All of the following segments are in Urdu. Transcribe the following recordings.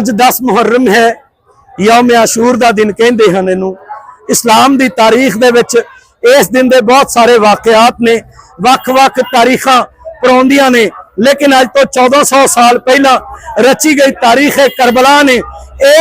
ਅੱਜ 10 ਮੁਹਰਮ ਹੈ, ਯੌਮ ਆਸ਼ੂਰ ਦਾ ਦਿਨ ਕਹਿੰਦੇ ਹਨ ਇਹਨੂੰ। ਇਸਲਾਮ ਦੀ ਤਾਰੀਖ ਦੇ ਵਿੱਚ ਇਸ ਦਿਨ ਦੇ ਬਹੁਤ ਸਾਰੇ ਵਾਕਿਆਤ ਨੇ ਵੱਖ-ਵੱਖ ਤਾਰੀਖਾਂ ਪਰੌਂਦੀਆਂ ਨੇ, ਲੇਕਿਨ ਅੱਜ ਤੋਂ 1400 ਸਾਲ ਪਹਿਲਾਂ ਰਚੀ ਗਈ ਤਾਰੀਖ ਕਰਬਲਾ ਨੇ,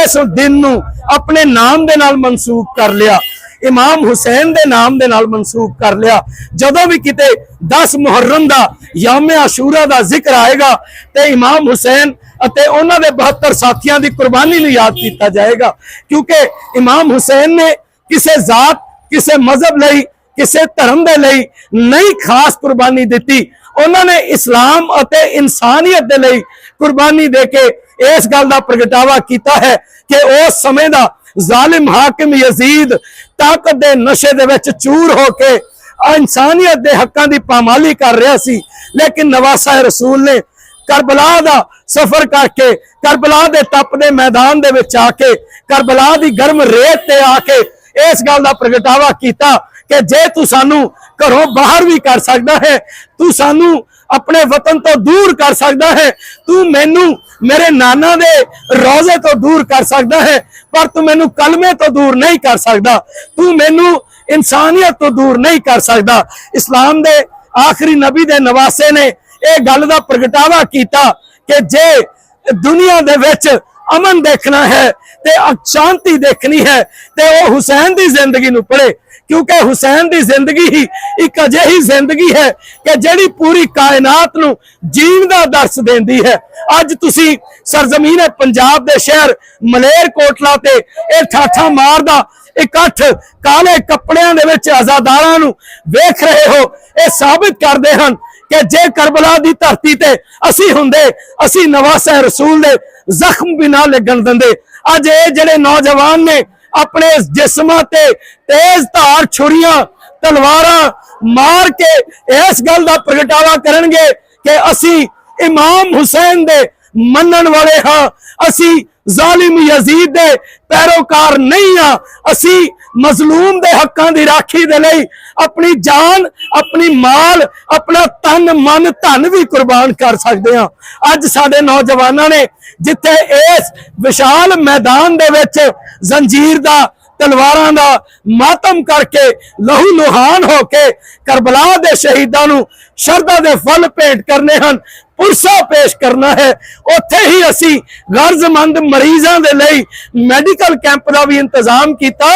ਇਸ ਦਿਨ ਨੂੰ ਆਪਣੇ ਨਾਮ ਦੇ ਨਾਲ ਮਨਸੂਬ ਕਰ ਲਿਆ। ਇਮਾਮ ਹੁਸੈਨ ਦੇ ਨਾਮ ਦੇ ਨਾਲ ਮਨਸੂਬ ਕਰ ਲਿਆ। ਜਦੋਂ ਵੀ ਕਿਤੇ 10 ਮੁਹਰਮ ਦਾ, ਯੌਮ ਆਸ਼ੂਰਾ ਦਾ ਜ਼ਿਕਰ ਆਏਗਾ, ਤੇ ਇਮਾਮ ਹੁਸੈਨ ਅਤੇ ਉਹਨਾਂ ਦੇ 72 ਸਾਥੀਆਂ ਦੀ ਕੁਰਬਾਨੀ ਨੂੰ ਯਾਦ ਕੀਤਾ ਜਾਏਗਾ। ਕਿਉਂਕਿ ਇਮਾਮ ਹੁਸੈਨ ਨੇ ਕਿਸੇ ਜ਼ਾਤ, ਕਿਸੇ ਮਜ਼ਹਬ ਲਈ, ਕਿਸੇ ਧਰਮ ਦੇ ਲਈ ਨਹੀਂ ਖਾਸ ਕੁਰਬਾਨੀ ਦਿੱਤੀ। ਉਹਨਾਂ ਨੇ ਇਸਲਾਮ ਅਤੇ ਇਨਸਾਨੀਅਤ ਦੇ ਲਈ ਕੁਰਬਾਨੀ ਦੇ ਕੇ ਇਸ ਗੱਲ ਦਾ ਪ੍ਰਗਟਾਵਾ ਕੀਤਾ ਹੈ ਕਿ ਉਸ ਸਮੇਂ ਦਾ ਜ਼ਾਲਿਮ ਹਾਕਿਮ ਯਜ਼ੀਦ ਤਾਕਤ ਦੇ ਨਸ਼ੇ ਦੇ ਵਿੱਚ ਚੂਰ ਹੋ ਕੇ ਇਨਸਾਨੀਅਤ ਦੇ ਹੱਕਾਂ ਦੀ ਪਾਮਾਲੀ ਕਰ ਰਿਹਾ ਸੀ। ਲੇਕਿਨ ਨਵਾਸਾ ਰਸੂਲ ਨੇ ਕਰਬਲਾ ਦਾ ਸਫ਼ਰ ਕਰਕੇ, ਕਰਬਲਾ ਦੇ ਤਪ ਦੇ ਮੈਦਾਨ ਦੇ ਵਿੱਚ ਆ ਕੇ, ਕਰਬਲਾ ਦੀ ਗਰਮ ਰੇਤ ਤੇ ਆ ਕੇ ਇਸ ਗੱਲ ਦਾ ਪ੍ਰਗਟਾਵਾ ਕੀਤਾ ਕਿ ਜੇ ਤੂੰ ਸਾਨੂੰ ਘਰੋਂ ਬਾਹਰ ਵੀ ਕਰ ਸਕਦਾ ਹੈ, ਤੂੰ ਸਾਨੂੰ ਆਪਣੇ ਵਤਨ ਤੋਂ ਦੂਰ ਕਰ ਸਕਦਾ ਹੈ, ਤੂੰ ਮੈਨੂੰ ਮੇਰੇ ਨਾਨਾ ਦੇ ਰੋਜ਼ੇ ਤੋਂ ਦੂਰ ਕਰ ਸਕਦਾ ਹੈ, ਪਰ ਤੂੰ ਮੈਨੂੰ ਕਲਮੇ ਤੋਂ ਦੂਰ ਨਹੀਂ ਕਰ ਸਕਦਾ, ਤੂੰ ਮੈਨੂੰ ਇਨਸਾਨੀਅਤ ਤੋਂ ਦੂਰ ਨਹੀਂ ਕਰ ਸਕਦਾ। ਇਸਲਾਮ ਦੇ ਆਖਰੀ ਨਬੀ ਦੇ ਨਵਾਸੇ ਨੇ ਇਹ ਗੱਲ ਦਾ ਪ੍ਰਗਟਾਵਾ ਕੀਤਾ ਕਿ ਜੇ ਦੁਨੀਆ ਦੇ ਵਿੱਚ ਅਮਨ ਦੇਖਣਾ ਹੈ ਤੇ ਸ਼ਾਂਤੀ ਦੇਖਣੀ ਹੈ, ਤੇ ਉਹ ਹੁਸੈਨ ਦੀ ਜ਼ਿੰਦਗੀ ਨੂੰ ਪੜ੍ਹੇ। ਕਿਉਂਕਿ ਹੁਸੈਨ ਦੀ ਜ਼ਿੰਦਗੀ ਹੀ ਇੱਕ ਅਜਿਹੀ ਜ਼ਿੰਦਗੀ ਹੈ ਕਿ ਜਿਹੜੀ ਪੂਰੀ ਕਾਇਨਾਤ ਨੂੰ ਜੀਣ ਦਾ ਦਰਸ ਦਿੰਦੀ ਹੈ। ਅੱਜ ਤੁਸੀਂ ਸਰਜ਼ਮੀਨ ਪੰਜਾਬ ਦੇ ਸ਼ਹਿਰ ਮਲੇਰਕੋਟਲਾ ਤੇ ਇਹ ਠਾਠਾ ਮਾਰਦਾ ਇਕੱਠ ਕਾਲੇ ਕੱਪੜਿਆਂ ਦੇ ਵਿੱਚ ਆਜ਼ਾਦਾਰਾਂ ਨੂੰ ਵੇਖ ਰਹੇ ਹੋ, ਇਹ ਸਾਬਿਤ ਕਰਦੇ ਹਨ ਕਿ ਜੇ ਕਰਬਲਾ ਦੀ ਧਰਤੀ ਤੇ ਅਸੀਂ ਹੁੰਦੇ, ਅਸੀਂ ਨਵਾਸਾ ਰਸੂਲ ਦੇ ਜ਼ਖਮ ਵੀ ਨਾ ਲੱਗਣ ਦਿੰਦੇ। ਅੱਜ ਇਹ ਜਿਹੜੇ ਨੌਜਵਾਨ ਨੇ, ਆਪਣੇ ਜਿਸਮਾਂ ਤੇ ਤੇਜ਼ ਧਾਰ ਛੁਰੀਆਂ, ਤਲਵਾਰਾਂ ਮਾਰ ਕੇ ਇਸ ਗੱਲ ਦਾ ਪ੍ਰਗਟਾਵਾ ਕਰਨਗੇ ਕਿ ਅਸੀਂ ਇਮਾਮ ਹੁਸੈਨ ਦੇ ਮੰਨਣ ਵਾਲੇ ਹਾਂ, ਅਸੀਂ ਜ਼ਾਲਿਮ ਯਜ਼ੀਦ ਦੇ ਪੈਰੋਕਾਰ ਨਹੀਂ ਆ ਅਸੀਂ ਮਜ਼ਲੂਮ ਦੇ ਹੱਕਾਂ ਦੀ ਰਾਖੀ ਦੇ ਲਈ ਆਪਣੀ ਜਾਨ, ਆਪਣੀ ਮਾਲ, ਆਪਣਾ ਤਨ, ਮਨ, ਧਨ ਵੀ ਕੁਰਬਾਨ ਕਰ ਸਕਦੇ ਹਾਂ। ਅੱਜ ਸਾਡੇ ਨੌਜਵਾਨਾਂ ਨੇ ਜਿੱਥੇ ਇਸ ਵਿਸ਼ਾਲ ਮੈਦਾਨ ਦੇ ਵਿੱਚ ਜ਼ੰਜੀਰ ਦਾ ਤਲਵਾਰਾਂ ਦਾ ਮਾਤਮ ਕਰਕੇ ਲਹੂ ਲੁਹਾਨ ਹੋ ਕੇ ਕਰਬਲਾ ਦੇ ਸ਼ਹੀਦਾਂ ਨੂੰ ਸ਼ਰਧਾ ਦੇ ਫਲ ਭੇਟ ਕਰਨੇ ਹਨ, ਪੁਰਸਾ ਪੇਸ਼ ਕਰਨਾ ਹੈ। ਉੱਥੇ ਹੀ ਅਸੀਂ ਗਰਜ਼ਮੰਦ ਮਰੀਜ਼ਾਂ ਦੇ ਲਈ ਮੈਡੀਕਲ ਕੈਂਪ ਦਾ ਵੀ ਇੰਤਜ਼ਾਮ ਕੀਤਾ,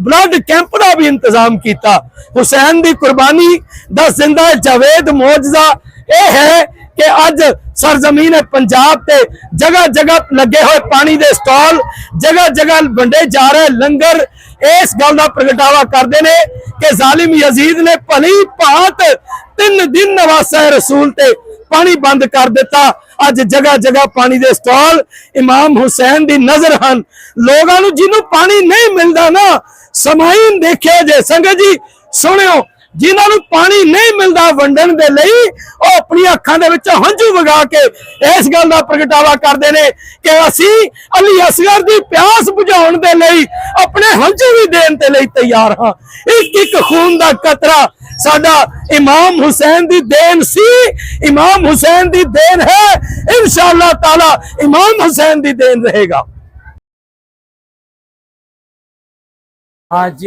ਬਲੱਡ ਕੈਂਪ ਦਾ ਵੀ ਇੰਤਜ਼ਾਮ ਕੀਤਾ। ਹੁਸੈਨ ਦੀ ਕੁਰਬਾਨੀ ਦਾ ਜ਼ਿੰਦਾ ਜਾਵੇਦ ਮੌਜਜ਼ਾ ਇਹ ਹੈ ਕਿ ਅੱਜ ਸਰਜ਼ਮੀਨ ਪੰਜਾਬ ਤੇ। ਜਗ੍ਹਾ ਜਗ੍ਹਾ ਲੱਗੇ ਹੋਏ ਪਾਣੀ ਦੇ ਸਟਾਲ, ਜਗ੍ਹਾ ਜਗ੍ਹਾ ਵੰਡੇ ਜਾ ਰਹੇ ਲੰਗਰ। ਇਸ ਗੱਲ ਦਾ ਪ੍ਰਗਟਾਵਾ ਕਰਦੇ ਨੇ ਕਿ ਜ਼ਾਲਿਮ ਯਜ਼ੀਦ ਨੇ ਭਲੀ ਭਾਂਤ ਤਿੰਨ ਦਿਨ ਨਵਾਸਾ ਰਸੂਲ ਤੇ ਪਾਣੀ ਬੰਦ ਕਰ ਦਿੱਤਾ। ਅੱਜ ਜਗ੍ਹਾ ਜਗ੍ਹਾ ਪਾਣੀ ਦੇ ਸਟਾਲ, ਇਮਾਮ ਹੁਸੈਨ ਦੀ ਨਜ਼ਰ ਹਨ। ਲੋਕਾਂ ਨੂੰ ਜਿਹਨੂੰ ਪਾਣੀ ਨਹੀਂ ਮਿਲਦਾ ਨਾ, ਸਮਾਈਨ ਦੇਖਿਆ ਜੇ। ਸੰਗਤ ਜੀ, ਸੁਣਿਓ ਜਿਨ੍ਹਾਂ ਨੂੰ ਪਾਣੀ ਨਹੀਂ ਮਿਲਦਾ ਵੰਡਣ ਦੇ ਲਈ, ਉਹ ਆਪਣੀਆਂ ਅੱਖਾਂ ਦੇ ਵਿੱਚ ਹੰਝੂ ਵਗਾ ਕੇ ਇਸ ਗੱਲ ਦਾ ਪ੍ਰਗਟਾਵਾ ਕਰਦੇ ਨੇ ਕਿ ਅਸੀਂ ਅਲੀ ਅਸਗਰ ਦੀ ਪਿਆਸ ਬੁਝਾਉਣ ਦੇ ਲਈ ਆਪਣੇ ਹੰਝੂ ਵੀ ਦੇਣ ਦੇ ਲਈ ਤਿਆਰ ਹਾਂ। ਇੱਕ ਇੱਕ ਖੂਨ ਦਾ ਕਤਰਾ ਸਾਡਾ ਇਮਾਮ ਹੁਸੈਨ ਦੀ ਦੇਣ ਸੀ, ਇਮਾਮ ਹੁਸੈਨ ਦੀ ਦੇਣ ਹੈ, ਇਨਸ਼ਾਅੱਲਾ ਤਾਲਾ ਇਮਾਮ ਹੁਸੈਨ ਦੀ ਦੇਣ ਰਹੇਗਾ। ਅੱਜ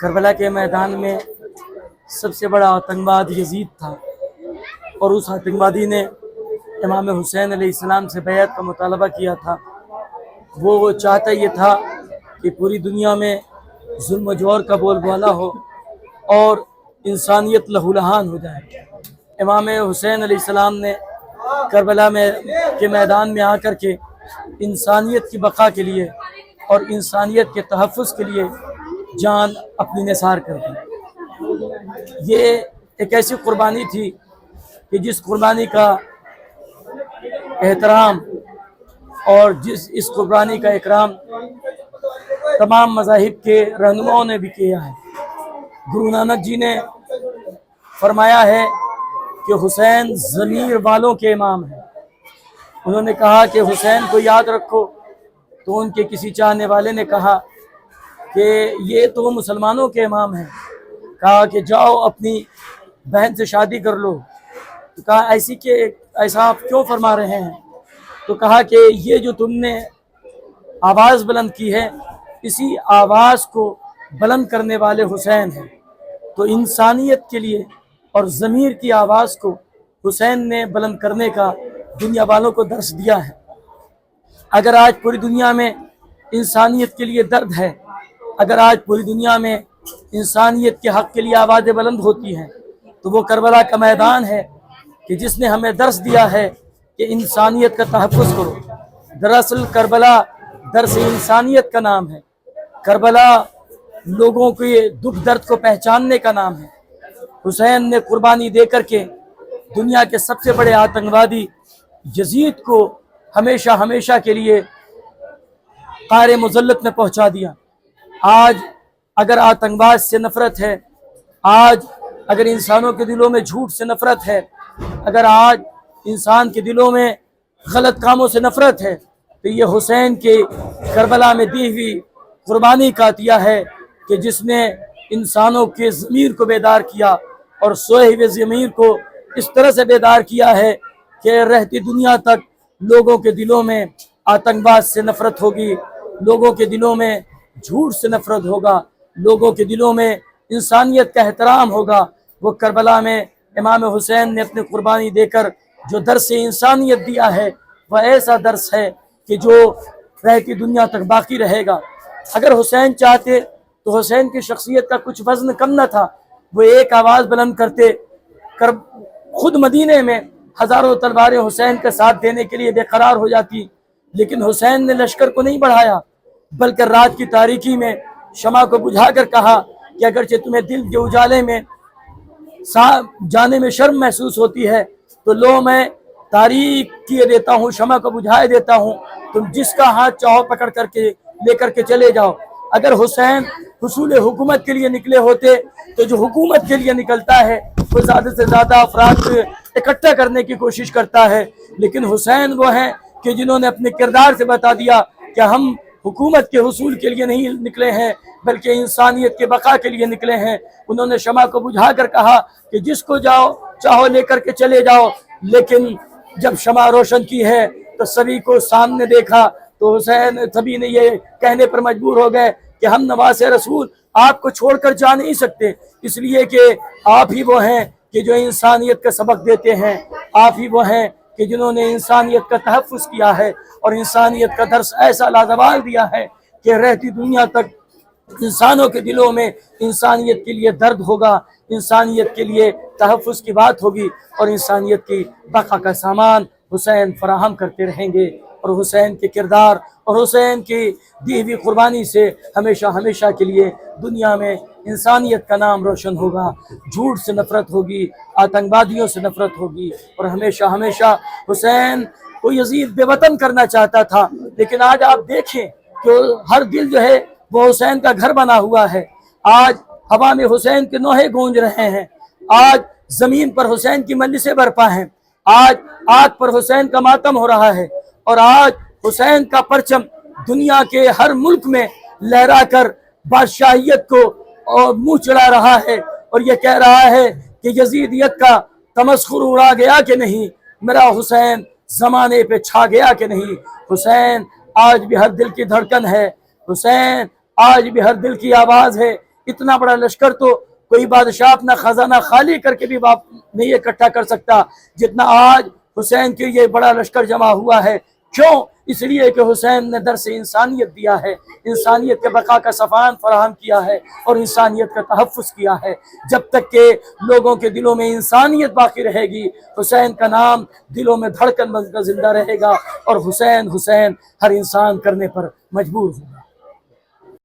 کربلا کے میدان میں سب سے بڑا آتنگواد یزید تھا۔ اور اس آتنگوادی نے امام حسین علیہ السلام سے بیعت کا مطالبہ کیا تھا۔ وہ چاہتا یہ تھا کہ پوری دنیا میں ظلم و جور کا بول بالا ہو اور انسانیت لہولہان ہو جائے۔ امام حسین علیہ السلام نے کربلا میں کے میدان میں آ کر کے انسانیت کی بقا کے لیے اور انسانیت کے تحفظ کے لیے جان اپنی نثار کر دی۔ یہ ایک ایسی قربانی تھی کہ جس قربانی کا احترام اور جس اس قربانی کا اکرام تمام مذاہب کے رہنماؤں نے بھی کیا ہے۔ گرو نانک جی نے فرمایا ہے کہ حسین ضمیر والوں کے امام ہیں۔ انہوں نے کہا کہ حسین کو یاد رکھو۔ تو ان کے کسی چاہنے والے نے کہا کہ یہ تو مسلمانوں کے امام ہیں۔ کہا کہ جاؤ اپنی بہن سے شادی کر لو۔ تو کہا ایسی کہ ایسا آپ کیوں فرما رہے ہیں؟ تو کہا کہ یہ جو تم نے آواز بلند کی ہے، اسی آواز کو بلند کرنے والے حسین ہیں۔ تو انسانیت کے لیے اور ضمیر کی آواز کو حسین نے بلند کرنے کا دنیا والوں کو درس دیا ہے۔ اگر آج پوری دنیا میں انسانیت کے لیے درد ہے اگر آج پوری دنیا میں انسانیت کے حق کے لیے آوازیں بلند ہوتی ہیں، تو وہ کربلا کا میدان ہے کہ جس نے ہمیں درس دیا ہے کہ انسانیت کا تحفظ کرو۔ دراصل کربلا درس انسانیت کا نام ہے۔ کربلا لوگوں کے دکھ درد کو پہچاننے کا نام ہے۔ حسین نے قربانی دے کر کے دنیا کے سب سے بڑے آتنگوادی یزید کو ہمیشہ ہمیشہ کے لیے قار مزلت میں پہنچا دیا۔ آج اگر آتنگباز سے نفرت ہے، آج اگر انسانوں کے دلوں میں جھوٹ سے نفرت ہے، اگر آج انسان کے دلوں میں غلط کاموں سے نفرت ہے، تو یہ حسین کے کربلا میں دی ہوئی قربانی کا عطیہ ہے کہ جس نے انسانوں کے ضمیر کو بیدار کیا اور سوئے ہوئے ضمیر کو اس طرح سے بیدار کیا ہے کہ رہتی دنیا تک لوگوں کے دلوں میں آتنگباز سے نفرت ہوگی، لوگوں کے دلوں میں جھوٹ سے نفرت ہوگا، لوگوں کے دلوں میں انسانیت کا احترام ہوگا۔ وہ کربلا میں امام حسین نے اپنی قربانی دے کر جو درس انسانیت دیا ہے، وہ ایسا درس ہے کہ جو رہتی دنیا تک باقی رہے گا۔ اگر حسین چاہتے تو حسین کی شخصیت کا کچھ وزن کم نہ تھا۔ وہ ایک آواز بلند کرتے، کر خود مدینے میں ہزاروں تلواریں حسین کا ساتھ دینے کے لیے بے قرار ہو جاتی، لیکن حسین نے لشکر کو نہیں بڑھایا۔ بلکہ رات کی تاریکی میں شمع کو بجھا کر کہا کہ اگرچہ تمہیں دل کے اجالے میں جانے میں شرم محسوس ہوتی ہے، تو لو میں تاریخ کیے دیتا ہوں، شمع کو بجھائے دیتا ہوں۔ تم جس کا ہاتھ چاہو پکڑ کر کے، لے کر کے چلے جاؤ۔ اگر حسین حصول حکومت کے لیے نکلے ہوتے، تو جو حکومت کے لیے نکلتا ہے، وہ زیادہ سے زیادہ افراد اکٹھا کرنے کی کوشش کرتا ہے۔ لیکن حسین وہ ہیں کہ جنہوں نے اپنے کردار سے بتا دیا کہ ہم حکومت کے حصول کے لیے نہیں نکلے ہیں، بلکہ انسانیت کے بقا کے لیے نکلے ہیں۔ انہوں نے شمع کو بجھا کر کہا کہ جس کو جاؤ، چاہو لے کر کے چلے جاؤ۔ لیکن جب شمع روشن کی ہے، تو سبھی کو سامنے دیکھا۔ تو حسین سبھی نے یہ کہنے پر مجبور ہو گئے کہ ہم نواز رسول آپ کو چھوڑ کر جا نہیں سکتے۔ اس لیے کہ آپ ہی وہ ہیں کہ جو انسانیت کا سبق دیتے ہیں۔ آپ ہی وہ ہیں کہ جنہوں نے انسانیت کا تحفظ کیا ہے اور انسانیت کا درس ایسا لازوال دیا ہے کہ رہتی دنیا تک انسانوں کے دلوں میں انسانیت کے لیے درد ہوگا، انسانیت کے لیے تحفظ کی بات ہوگی اور انسانیت کی بقا کا سامان حسین فراہم کرتے رہیں گے۔ اور حسین کے کردار اور حسین کی دیوی قربانی سے ہمیشہ ہمیشہ کے لیے دنیا میں انسانیت کا نام روشن ہوگا۔ جھوٹ سے نفرت ہوگی آتنگبادیوں سے نفرت ہوگی اور ہمیشہ ہمیشہ حسین کو یزید بے وطن کرنا چاہتا تھا۔ لیکن آج آپ دیکھیں کہ ہر دل جو ہے وہ حسین کا گھر بنا ہوا ہے۔ آج ہوا میں حسین کے نوہے گونج رہے ہیں۔ آج زمین پر حسین کی مجلسیں برپا ہیں۔ آج آگ پر حسین کا ماتم ہو رہا ہے۔ اور آج حسین کا پرچم دنیا کے ہر ملک میں لہرا کر بادشاہیت کو اور منہ چڑھا رہا ہے اور یہ کہہ رہا ہے کہ یزیدیت کا تمسخر اڑا گیا کہ نہیں؟ میرا حسین زمانے پہ چھا گیا کہ نہیں؟ حسین آج بھی ہر دل کی دھڑکن ہے۔ حسین آج بھی ہر دل کی آواز ہے۔ اتنا بڑا لشکر تو کوئی بادشاہ اپنا خزانہ خالی کر کے بھی باپ نہیں اکٹھا کر سکتا۔ جتنا آج حسین کے یہ بڑا لشکر جمع ہوا ہے۔ کیوں؟ اس لیے کہ حسین نے درس انسانیت دیا ہے۔ انسانیت کے بقا کا سفان فراہم کیا ہے اور انسانیت کا تحفظ کیا ہے۔ جب تک کہ لوگوں کے دلوں میں انسانیت باقی رہے گی، حسین کا نام دلوں میں دھڑکن زندہ رہے گا اور حسین حسین ہر انسان کرنے پر مجبور ہوگا۔